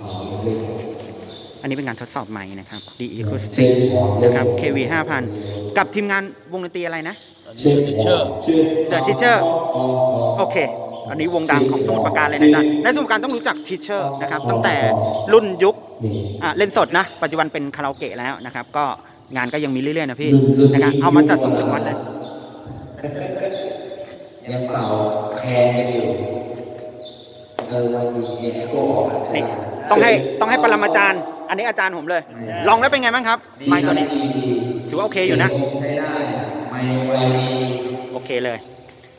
อ๋อเล่นอันนี้เป็นการทดสอบใหม่นะครับ D เ Acoustic นะครับ KV 5,000 กับทีมงานวงดนตรีอะไรนะชื่อชื่อชื่อ The Teacher โอเค อันนี้วงดังของสมุทรปราการเลยนะจ๊ะ ในสมุทรปราการต้องรู้จัก Teacher นะครับ ตั้งแต่รุ่นยุคนี่อะเล่นสดนะ ปัจจุบันเป็นคาราโอเกะแล้วนะครับ ก็งานก็ยังมีเรื่อยๆนะพี่รุ่นรุ่นนะครับเอามาจัดส่งถึงวัดเลยยังเป่าแคนกันอยู่ เออวันนี้เนี่ยไอ้โก้ออกแล้วนี่ต้องให้ต้องให้ปรมาจารย์ อันนี้อาจารย์ผมเลย ลองแล้วเป็นไงบ้างครับดีไมค์ตัวนี้ดีดีถือว่าโอเคอยู่นะ ใช้ได้ไม่ไวดีโอเคเลย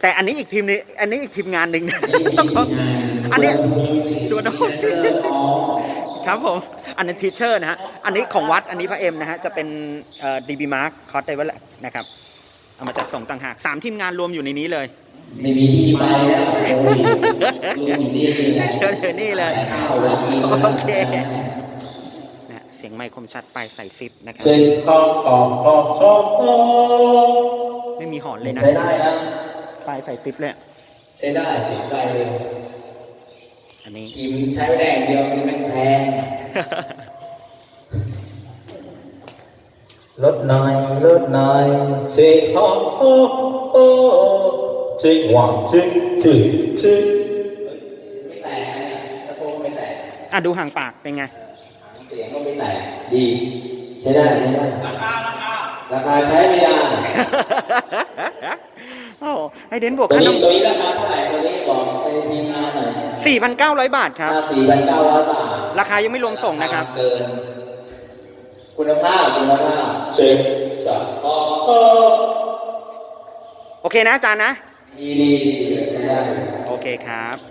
แต่อันนี้อีกทีมนึงอันนี้อีกทีมงานหนึ่งต้องขออันนี้ส่วนน้องครับผม อันนั้นทีเชอร์นะฮะ อันนี้ของวัด อันนี้พระเอ็มนะฮะ จะเป็นเอ่อ DB Mark คอร์สไดเวลนะครับ เอามาจัดส่งต่างหากสามทีมงานรวมอยู่ในนี้เลย ไม่มีที่ไปแล้วโอ้ยลุงอยู่นี่นะเชิญเชิญนี่เลยข้าวเรากินโอเคนะฮะเสียงไมค์คมชัดไปใส่ซิปนะครับเซ็งก็อ๋ออ๋ออ๋ออ๋อไม่มีหอนเลยนะใช้ได้นะปลายใส่ซิปเลยใช้ได้ถึงไปเลยอันนี้กิมใช้แรงเดียวนี่แม่งแพงลดหน่อยลดหน่อยเจ๊ฮอโฮโฮ เจ๊หวังเจ๊เจ๊เจ๊ไม่แตกนะตะโพกไม่แตกอะดูห่างปากเป็นไง เสียงก็ไม่แตกดี ใช้ได้ใช้ได้ราคาราคาราคาใช้ไม่ได้โอ้ให้เดนบวกตัวค่านี้น้ำตัวนี้ราคาเท่าไหร่ตัวนี้บอกไปทีมงานหน่อย4,900บาทครับค่าสี่พันเก้าร้อยบาทราคายังไม่รวมส่งนะครับ เกิน คุณภาพคุณภาพเช็คสับอ๋อโอเคนะอาจารย์นะ ดีดีดีใช้ได้ โอเคครับ